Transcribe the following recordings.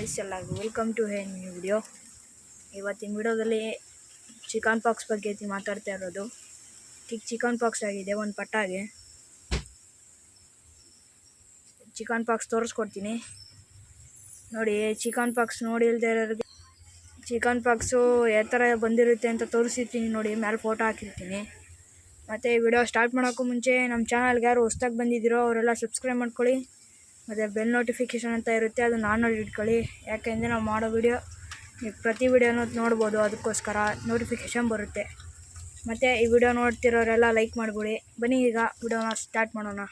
Welcome to hey new video ಇವತ್ತಿನ ವಿಡಿಯೋದಲ್ಲಿ chicken pox ಬಗ್ಗೆ ಮಾತಾಡ್ತಾ ಇರೋದು. ಈಗ ಚಿಕನ್ ಪಾಕ್ಸ್ ಆಗಿದೆ, ಒಂದು ಪಟ್ಟಾಗೆ. ಚಿಕನ್ ಪಾಕ್ಸ್ ತೋರಿಸ್ಕೊಡ್ತೀನಿ. ನೋಡಿ ಚಿಕನ್ ಪಾಕ್ಸ್ ನೋಡಿ ಇಲ್ಲದೆ ಇರೋರಿಗೆ ಚಿಕನ್ ಪಾಕ್ಸು ಯಾವ ಥರ ಬಂದಿರುತ್ತೆ ಅಂತ ತೋರಿಸಿರ್ತೀನಿ ನೋಡಿ ಮೇಲೆ ಫೋಟೋ ಹಾಕಿರ್ತೀನಿ. ಮತ್ತು ವಿಡಿಯೋ ಸ್ಟಾರ್ಟ್ ಮಾಡೋಕ್ಕೂ ಮುಂಚೆ ನಮ್ಮ ಚಾನಲ್ಗೆ ಯಾರು ಹೊಸ್ದಾಗಿ ಬಂದಿದ್ದೀರೋ, ಅವರೆಲ್ಲ ಸಬ್ಸ್ಕ್ರೈಬ್ ಮಾಡ್ಕೊಳ್ಳಿ. ಮತ್ತು ಬೆಲ್ ನೋಟಿಫಿಕೇಷನ್ ಅಂತ ಇರುತ್ತೆ ಅದನ್ನ ಆನಲ್ಲಿ ಇಟ್ಕೊಳ್ಳಿ. ಯಾಕೆಂದರೆ ನಾವು ಮಾಡೋ ವಿಡಿಯೋ ನೀವು ಪ್ರತಿ ವಿಡಿಯೋನೂ ನೋಡ್ಬೋದು, ಅದಕ್ಕೋಸ್ಕರ ನೋಟಿಫಿಕೇಷನ್ ಬರುತ್ತೆ. ಮತ್ತು ಈ ವಿಡಿಯೋ ನೋಡ್ತಿರೋರೆಲ್ಲ ಲೈಕ್ ಮಾಡಿಬಿಡಿ ಬನ್ನಿ ಈಗ ವಿಡಿಯೋನ ಸ್ಟಾರ್ಟ್ ಮಾಡೋಣ.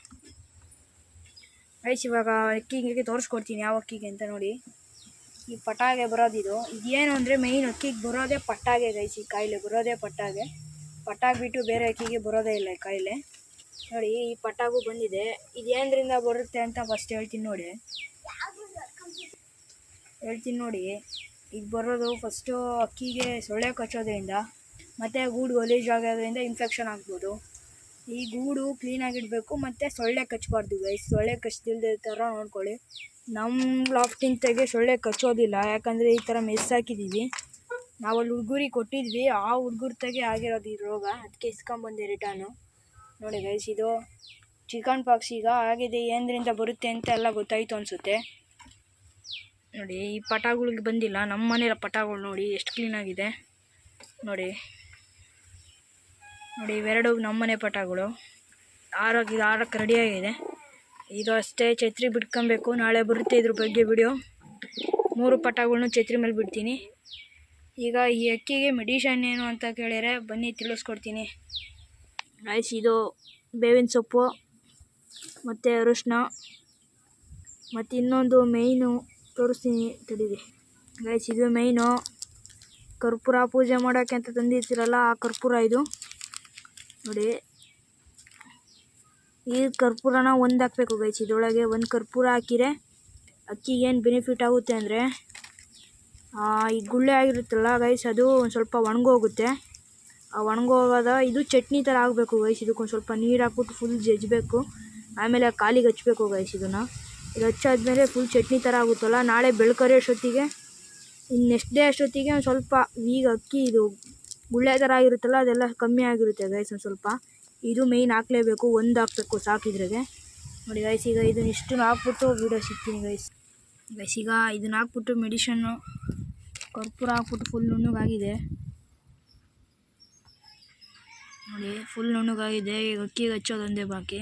ಐಸ್ ಇವಾಗ ಅಕ್ಕಿಗೆ ತೋರಿಸ್ಕೊಡ್ತೀನಿ, ಯಾವ ಅಕ್ಕಿಗೆ ಅಂತ ನೋಡಿ. ಈ ಪಟಾಗೆ ಬರೋದಿದು. ಇದೇನು ಅಂದರೆ ಮೇಯ್ನ್ ಅಕ್ಕಿಗೆ ಬರೋದೇ ಪಟ್ಟಾಗೆ ಗೈಸಿ ಕಾಯಿಲೆ ಬರೋದೇ ಪಟ್ಟಾಗೆ ಪಟ್ಟಾಗಿ ಬಿಟ್ಟು ಬೇರೆ ಅಕ್ಕಿಗೆ ಬರೋದೇ ಇಲ್ಲ ಕಾಯಿಲೆ. ನೋಡಿ, ಈ ಪಟಾಕು ಬಂದಿದೆ. ಇದೇಂದ್ರಿಂದ ಬರುತ್ತೆ ಅಂತ ಫಸ್ಟ್ ಹೇಳ್ತೀನಿ ನೋಡಿ. ಹೇಳ್ತೀನಿ ನೋಡಿ. ಈಗ ಬರೋದು ಫಸ್ಟು ಅಕ್ಕಿಗೆ ಸೊಳ್ಳೆ ಕಚ್ಚೋದ್ರಿಂದ, ಮತ್ತು ಗೂಡು ಗಲೀಜಾಗೋದ್ರಿಂದ ಇನ್ಫೆಕ್ಷನ್ ಆಗ್ಬೋದು. ಈ ಗೂಡು ಕ್ಲೀನಾಗಿಡಬೇಕು ಮತ್ತು ಸೊಳ್ಳೆ ಕಚ್ಚಬಾರ್ದು ಗೈಸ್ ಸೊಳ್ಳೆ ಕಚ್ಚದಿಲ್ಲದೆ ಥರ ನೋಡ್ಕೊಳ್ಳಿ. ನಮ್ಮ ಲಾಫ್ಟಿಂತಾಗೆ ಸೊಳ್ಳೆ ಕಚ್ಚೋದಿಲ್ಲ, ಯಾಕಂದರೆ ಈ ಥರ ಮೆಸ್ ಹಾಕಿದ್ದೀವಿ ನಾವು ಅಲ್ಲಿ ಹುಡುಗರಿಗೆ ಕೊಟ್ಟಿದ್ವಿ, ಆ ಹುಡುಗರ್ತಾಗೆ ಆಗಿರೋದು ಈ ರೋಗ. ಅದಕ್ಕೆ ಇಸ್ಕೊಂಬಂದೆ ರಿಟರ್ನು ನೋಡಿ ಗೈಸ್ ಇದು ಚಿಕನ್ ಪಾಕ್ಸ್ ಈಗ ಆಗಿದೆ, ಏನರಿಂದ ಬರುತ್ತೆ ಅಂತ ಎಲ್ಲ ಗೊತ್ತಾಯಿತು ಅನಿಸುತ್ತೆ. ನೋಡಿ, ಈ ಪಟಾಗಳಿಗೆ ಬಂದಿಲ್ಲ, ನಮ್ಮ ಮನೆಯ ಪಟಾಗಳು ನೋಡಿ ಎಷ್ಟು ಕ್ಲೀನಾಗಿದೆ ನೋಡಿ. ನೋಡಿ, ಇವೆರಡು ನಮ್ಮನೆ ಪಟಾಗಳು. ಆರೋಗ್ಯ ಇದು ಆರಕ್ಕೆ ರೆಡಿಯಾಗಿದೆ ಇದು ಅಷ್ಟೇ ಛತ್ರಿ ಬಿಟ್ಕೊಬೇಕು, ನಾಳೆ ಬರುತ್ತೆ ಇದ್ರ ಬಗ್ಗೆ ವಿಡಿಯೋ ಮೂರು ಪಟಾಗಳನ್ನೂ ಛತ್ರಿ ಮೇಲೆ ಬಿಡ್ತೀನಿ. ಈಗ ಈ ಅಕ್ಕಿಗೆ ಮೆಡಿಷನ್ ಏನು ಅಂತ ಕೇಳಿದರೆ ಬನ್ನಿ, ತಿಳಿಸ್ಕೊಡ್ತೀನಿ. ಗೈಸ್ ಇದು ಬೇವಿನ ಸೊಪ್ಪು ಮತ್ತು ಅರಿಶಿನ ಮತ್ತು ಇನ್ನೊಂದು ಮೇಯ್ನು ತೋರಿಸ್ತೀನಿ ತಡೀರಿ. ಗೈಸ್ ಇದು ಮೇಯ್ನು ಕರ್ಪೂರ ಪೂಜೆ ಮಾಡೋಕ್ಕೆ ಅಂತ ತಂದಿರ್ತೀರಲ್ಲ, ಆ ಕರ್ಪೂರ ಇದು. ನೋಡಿ. ಈ ಕರ್ಪೂರನ ಒಂದು ಹಾಕಬೇಕು ಗೈಸ್ ಇದೊಳಗೆ ಒಂದು ಕರ್ಪೂರ ಹಾಕಿರೆ ಅಕ್ಕಿಗೆ ಏನು ಬೆನಿಫಿಟ್ ಆಗುತ್ತೆ ಅಂದರೆ ಈ ಗುಳ್ಳೆ ಆಗಿರುತ್ತಲ್ಲ ಗೈಸ್ ಅದು ಒಂದು ಸ್ವಲ್ಪ ಒಣಗೋಗುತ್ತೆ. ಆ ಒಣಗೋಗೋದ, ಇದು ಚಟ್ನಿ ಥರ ಆಗಬೇಕು ಗೈಸ್ ಇದಕ್ಕೊಂದು ಸ್ವಲ್ಪ ನೀರು ಹಾಕ್ಬಿಟ್ಟು ಫುಲ್ ಜಜ್ಜಬೇಕು ಆಮೇಲೆ ಕಾಲಿಗೆ ಹಚ್ಬೇಕು ಗೈಸ್ ಇದನ್ನು. ಇದು ಹಚ್ಚಾದ್ಮೇಲೆ ಫುಲ್ ಚಟ್ನಿ ಥರ ಆಗುತ್ತಲ್ಲ, ನಾಳೆ ಬೆಳ್ಕರೆ ಅಷ್ಟೊತ್ತಿಗೆ. ಇನ್ನು ನೆಕ್ಸ್ಟ್ ಡೇ ಅಷ್ಟೊತ್ತಿಗೆ ಒಂದು ಸ್ವಲ್ಪ ಈಗ ಅಕ್ಕಿ ಇದು ಗುಳ್ಳೆ ಥರ ಆಗಿರುತ್ತಲ್ಲ, ಅದೆಲ್ಲ ಕಮ್ಮಿ ಆಗಿರುತ್ತೆ ಗೈಸ್ ಒಂದು ಸ್ವಲ್ಪ. ಇದು ಮೇಯ್ನ್ ಹಾಕ್ಲೇಬೇಕು, ಒಂದು ಹಾಕ್ಬೇಕು ಸಾಕಿದ್ರಿಗೆ. ನೋಡಿ ಗೈಸ್ ಈಗ ಇದನ್ನ ಇಷ್ಟು ಹಾಕ್ಬಿಟ್ಟು ವಿಡಿಯೋ ಸಿಗ್ತೀನಿ ಗೈಸ್ ಗೈಸ್ ಈಗ ಇದನ್ನ ಹಾಕ್ಬಿಟ್ಟು ಮೆಡಿಷನ್ನು ಕರ್ಪೂರ ಹಾಕ್ಬಿಟ್ಟು ಫುಲ್ ನುಣ್ಣಗಾಗಿದೆ. ನೋಡಿ ಫುಲ್ ನುಣ್ಣಗಾಗಿದೆ ಈಗ ಅಕ್ಕಿಗೆ ಹಚ್ಚೋದೊಂದೇ ಬಾಕಿ.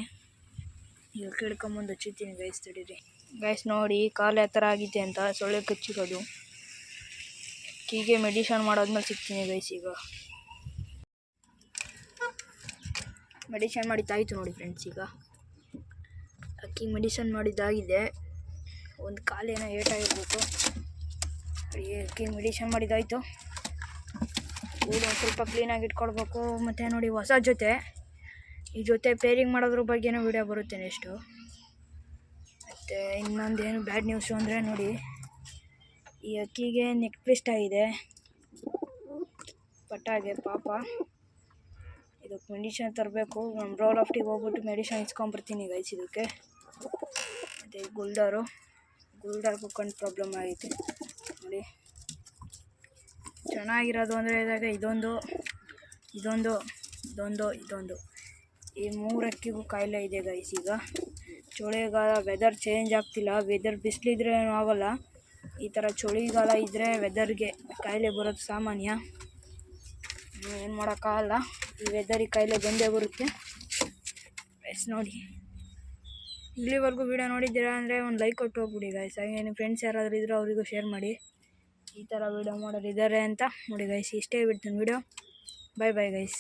ಈಗ ಕಿಡ್ಕೊಂಬಂದು ಹಚ್ಚುತ್ತೀನಿ ಗೈಸ್ ತಡೀರಿ. ಗೈಸ್ ನೋಡಿ, ಕಾಲು ಯಾವ ಥರ ಆಗಿದೆ ಅಂತ ಸೊಳ್ಳೆ ಕಚ್ಚಿರೋದು. ಅಕ್ಕಿಗೆ ಮೆಡಿಷನ್ ಮಾಡೋದ್ಮೇಲೆ ಸಿಗ್ತೀನಿ ಗೈಸ್ ಈಗ. ಮೆಡಿಷನ್ ಮಾಡಿದ್ದಾಯಿತು ನೋಡಿ ಫ್ರೆಂಡ್ಸ್ ಈಗ. ಅಕ್ಕಿಗೆ ಮೆಡಿಷನ್ ಮಾಡಿದ್ದಾಗಿದೆ. ಒಂದು ಕಾಲೇನೋ ಏಟಾಗಿರ್ಬೇಕು. ಅಕ್ಕಿಗೆ ಮೆಡಿಷನ್ ಮಾಡಿದ್ದಾಯಿತು. ಒಂದು ಸ್ವಲ್ಪ ಕ್ಲೀನಾಗಿ ಇಟ್ಕೊಳ್ಬೇಕು. ಮತ್ತು ನೋಡಿ ಹೊಸ ಜೊತೆ. ಈ ಜೊತೆ ಪೇರಿಂಗ್ ಮಾಡೋದ್ರ ಬಗ್ಗೆನೂ ವೀಡಿಯೋ ಬರುತ್ತೆ ನೆಕ್ಸ್ಟು ಮತ್ತು ಇನ್ನೊಂದು ಏನು ಬ್ಯಾಡ್ ನ್ಯೂಸು ಅಂದರೆ ನೋಡಿ, ಈ ಅಕ್ಕಿಗೆ ನೆಕ್ ಟ್ವಿಸ್ಟ್ ಆಗಿದೆ. ಪಟ್ಟಾಗೆ ಪಾಪ. ಇದಕ್ಕೆ ಮೆಡಿಷನ್ ತರಬೇಕು. ನಮ್ಮ ರೋಲ್ ಆಫ್ಟಿಗೆ ಹೋಗ್ಬಿಟ್ಟು ಮೆಡಿಷನ್ ಇಸ್ಕೊಂಬರ್ತೀನಿ ಗೈಸ್ ಇದಕ್ಕೆ. ಮತ್ತು ಗುಲ್ದಾರು. ಗುಲ್ದಾರ್ ಕಣ್ಣು ಪ್ರಾಬ್ಲಮ್ ಆಗೈತೆ ನೋಡಿ. ಚೆನ್ನಾಗಿರೋದು ಅಂದರೆ ಇದಾಗ ಇದೊಂದು ಇದೊಂದು ಇದೊಂದು ಇದೊಂದು. ಈ ಮೂರಕ್ಕಿಗೂ ಕಾಯಿಲೆ ಇದೆ ಗೈಸ್ ಈಗ. ಚಳಿಗಾಲ ವೆದರ್ ಚೇಂಜ್ ಆಗ್ತಿಲ್ಲ. ವೆದರ್ ಬಿಸಿಲಿದ್ರೆ ಏನೂ ಆಗೋಲ್ಲ. ಈ ಥರ ಚಳಿಗಾಲ ಇದ್ದರೆ ವೆದರ್ಗೆ ಕಾಯಿಲೆ ಬರೋದು ಸಾಮಾನ್ಯ. ಏನು ಮಾಡೋಕ್ಕಾಗಲ್ಲ. ಈ ವೆದರಿಗೆ ಕಾಯಿಲೆ ಬಂದೇ ಬರುತ್ತೆ. ಎಸ್ ನೋಡಿ. ಇಲ್ಲಿವರೆಗೂ ವಿಡಿಯೋ ನೋಡಿದ್ದೀರಾ ಅಂದರೆ ಒಂದು ಲೈಕ್ ಕೊಟ್ಟು ಹೋಗ್ಬಿಡಿ ಗೈಸ್ ಹಾಗೆ ನಿಮ್ಮ ಫ್ರೆಂಡ್ಸ್ ಯಾರಾದರೂ ಇದ್ದರೂ ಅವರಿಗೂ ಶೇರ್ ಮಾಡಿ. ಈ ಥರ ವಿಡಿಯೋ ಮಾಡೋರು ಇದ್ದಾರೆ ಅಂತ ನೋಡಿ ಗೈಸ್ ಇಷ್ಟೇ ಬಿಡ್ತೀನಿ ವೀಡಿಯೋ ಬಾಯ್ ಬಾಯ್ ಗೈಸ್